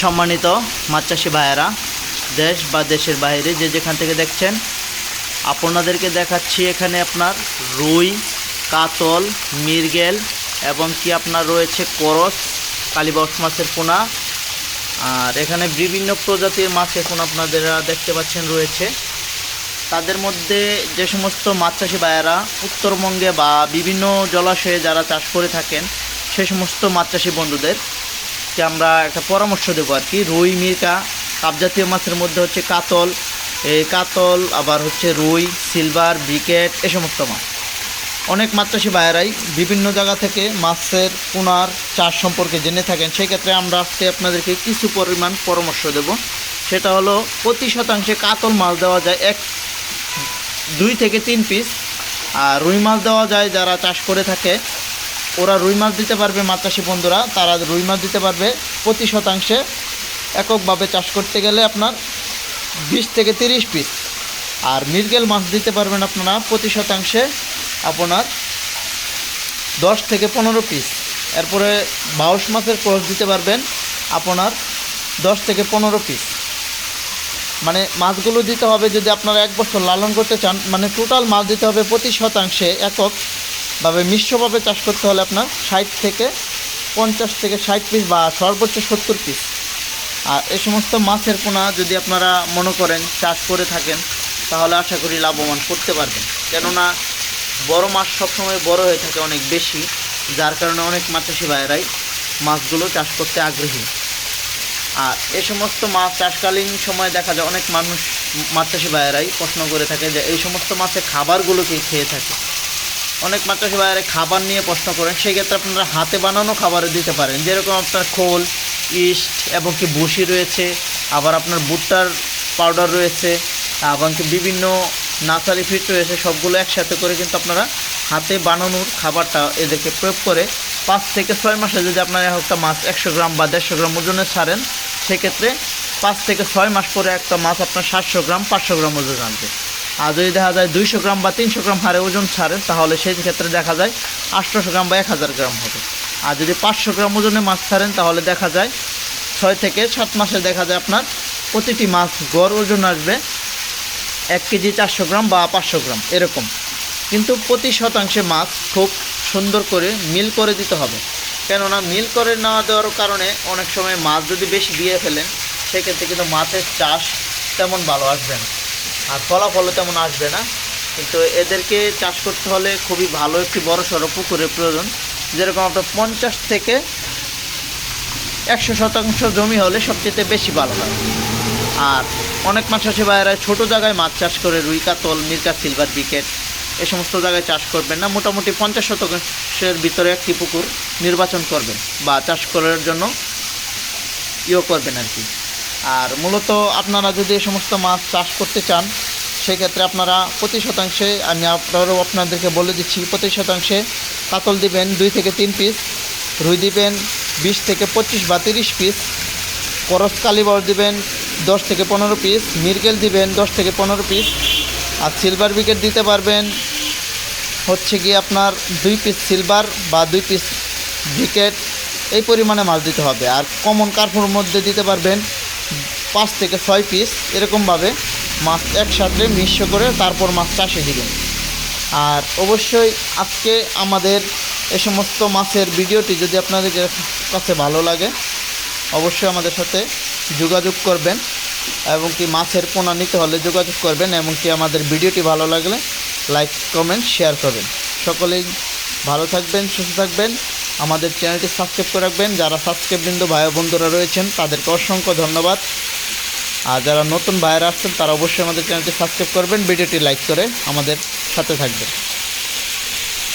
সম্মানিত মাছ চাষি ভাইয়েরা, দেশ বা দেশের বাইরে যে যেখান থেকে দেখছেন, আপনাদেরকে দেখাচ্ছি এখানে আপনার রুই, কাতল মিরগেল এবং কি আপনার রয়েছে করস কালীবাউস মাছের পোনা। আর এখানে বিভিন্ন প্রজাতির মাছ এখন আপনাদের দেখতে পাচ্ছেন রয়েছে। তাদের মধ্যে যে সমস্ত মাছ চাষি ভাইয়েরা উত্তরবঙ্গে বা বিভিন্ন জলাশয়ে যারা চাষ করে থাকেন, সে সমস্ত মাছ চাষি বন্ধুদের কে আমরা একটা পরামর্শ দেবো আর কি। রুই, মিরকা কাপজাতীয় মাছের মধ্যে হচ্ছে কাতল, এই কাতল, আবার হচ্ছে রুই, সিলভার, ব্রিকেট, এ সমস্ত মাছ। অনেক মাছ চাষি ভাইয়েরাই বিভিন্ন জায়গা থেকে মাছের পুনার, চাষ সম্পর্কে জেনে থাকেন। সেই ক্ষেত্রে আমরা আজকে আপনাদেরকে কিছু পরিমাণ পরামর্শ দেব। সেটা হলো, প্রতি শতাংশে কাতল মাছ দেওয়া যায় এক, দুই থেকে তিন পিস আর রুই মাছ দেওয়া যায় যারা চাষ করে থাকে ওরা রুই মাছ দিতে পারবে মাছ বন্ধুরা। তারা রুই মাছ দিতে পারবে প্রতি শতাংশে এককভাবে চাষ করতে গেলে আপনার বিশ থেকে তিরিশ পিস আর মিরগেল মাছ দিতে পারবেন আপনারা প্রতি শতাংশে আপনার দশ থেকে পনেরো পিস এরপরে বাউশ মাছের ক্রস দিতে পারবেন আপনার দশ থেকে পনেরো পিস মানে মাছগুলো দিতে হবে যদি আপনারা এক বছর লালন করতে চান মানে টোটাল মাছ দিতে হবে প্রতি শতাংশে এককভাবে মিশ্রভাবে চাষ করতে হলে আপনার ষাট থেকে পঞ্চাশ থেকে ষাট পিস বা সর্বোচ্চ সত্তর পিস আর এ সমস্ত মাছের পোনা যদি আপনারা মনে করেন চাষ করে থাকেন, তাহলে আশা করি লাভবান করতে পারবেন। কেননা বড় মাছ সবসময় বড় হয়ে থাকে অনেক বেশি, যার কারণে অনেক মাছ চাষি ভাইয়েরাই মাছগুলো চাষ করতে আগ্রহী। আর এ সমস্ত মাছ চাষকালীন সময় দেখা যায় অনেক মানুষ মাছ চাষি ভাইয়েরাই প্রশ্ন করে থাকে যে এই সমস্ত মাছের খাবারগুলোকে খেয়ে থাকে? অনেক চাষি ভাইয়েরা খাবার নিয়ে প্রশ্ন করেন সেই ক্ষেত্রে আপনারা হাতে বানানো খাবারে দিতে পারেন। যেরকম আপনার খোল, ইস্ট এবং কি বসি রয়েছে, আবার আপনার ভুট্টার পাউডার রয়েছে, এবং কি বিভিন্ন নাচারি ফিট রয়েছে, সবগুলো একসাথে করে কিন্তু আপনারা হাতে বানানোর খাবারটা এদেরকে প্রয়োগ করে পাঁচ থেকে ছয় মাসে যদি আপনারা একটা মাছ একশো গ্রাম বা দেড়শো গ্রাম ওজনে ছাড়েন, সেক্ষেত্রে পাঁচ থেকে ছয় মাস পরে একটা মাছ আপনার সাতশো গ্রাম, পাঁচশো গ্রাম ওজন আনবে। আর যদি দেখা যায় দুইশো গ্রাম বা তিনশো গ্রাম হারে ওজন ছাড়েন তাহলে সেই ক্ষেত্রে দেখা যায় আটশোশো গ্রাম বা এক হাজার গ্রাম হবে। আর যদি পাঁচশো গ্রাম ওজনে মাছ ছাড়েন, তাহলে দেখা যায় ছয় থেকে সাত মাসে দেখা যায় আপনার প্রতিটি মাছ গড় ওজন আসবে এক কেজি চারশো গ্রাম বা পাঁচশো গ্রাম, এরকম। কিন্তু প্রতি শতাংশে মাছ খুব সুন্দর করে মিল করে দিতে হবে। কেননা মিল করে না দেওয়ার কারণে অনেক সময় মাছ যদি বেশি দিয়ে ফেলেন, সেক্ষেত্রে কিন্তু মাছের চাষ তেমন ভালো আসবে না। আর ফলাফলও তেমন আসবে না। কিন্তু এদেরকে চাষ করতে হলে খুবই ভালো একটি বড় সড়ো পুকুরের প্রয়োজন। যেরকম আপনার পঞ্চাশ থেকে একশো শতাংশ জমি হলে সবচেয়ে বেশি ভালো হয়। আর অনেক মাছ চাষি ভাইয়েরা, ছোটো জায়গায় মাছ চাষ করে, রুই কাতল, মিরকা, সিলভার বিকেট, এ সমস্ত জায়গায় চাষ করবেন না। মোটামুটি পঞ্চাশ শতাংশের ভিতরে একটি পুকুর নির্বাচন করবেন বা চাষ করার জন্য ইয়ে করবেন আর কি। আর মূলত আপনারা যদি এই সমস্ত মাছ চাষ করতে চান, সেক্ষেত্রে আপনারা প্রতি শতাংশে, আমি আপনারও আপনাদেরকে বলে দিচ্ছি প্রতি শতাংশে কাতল দিবেন দুই থেকে তিন পিস রুই দিবেন বিশ থেকে পঁচিশ বা তিরিশ পিস করস কালিবর দিবেন দশ থেকে পনেরো পিস মিরগেল দিবেন দশ থেকে পনেরো পিস আর সিলভার উইকেট দিতে পারবেন হচ্ছে কি আপনার দুই পিস সিলভার বা দুই পিস উইকেট এই পরিমাণে মাছ দিতে হবে। আর কমন কার্পুর মধ্যে দিতে পারবেন পাঁচ থেকে ছয় পিস এরকমভাবে মাছ একসাথে মিশ্র করে তারপর মাছ চাষে দিবেন আর অবশ্যই আজকে আমাদের এ সমস্ত মাছের ভিডিওটি যদি আপনাদের কাছে ভালো লাগে, অবশ্যই আমাদের সাথে যোগাযোগ করবেন এবং কি মাছের পোনা নিতে হলে যোগাযোগ করবেন এবং কি আমাদের ভিডিওটি ভালো লাগলে লাইক, কমেন্ট, শেয়ার করবেন। সকলেই ভালো থাকবেন, সুস্থ থাকবেন। আমাদের চ্যানেলটি সাবস্ক্রাইব করে রাখবেন। যারা সাবস্ক্রাইব বিন্দু ভাই বন্ধুরা রয়েছেন, তাদেরকে অসংখ্য ধন্যবাদ। আর যারা নতুন বাইরে আসছেন, তারা অবশ্যই আমাদের চ্যানেলটি সাবস্ক্রাইব করবেন, ভিডিওটি লাইক করে আমাদের সাথে থাকবেন।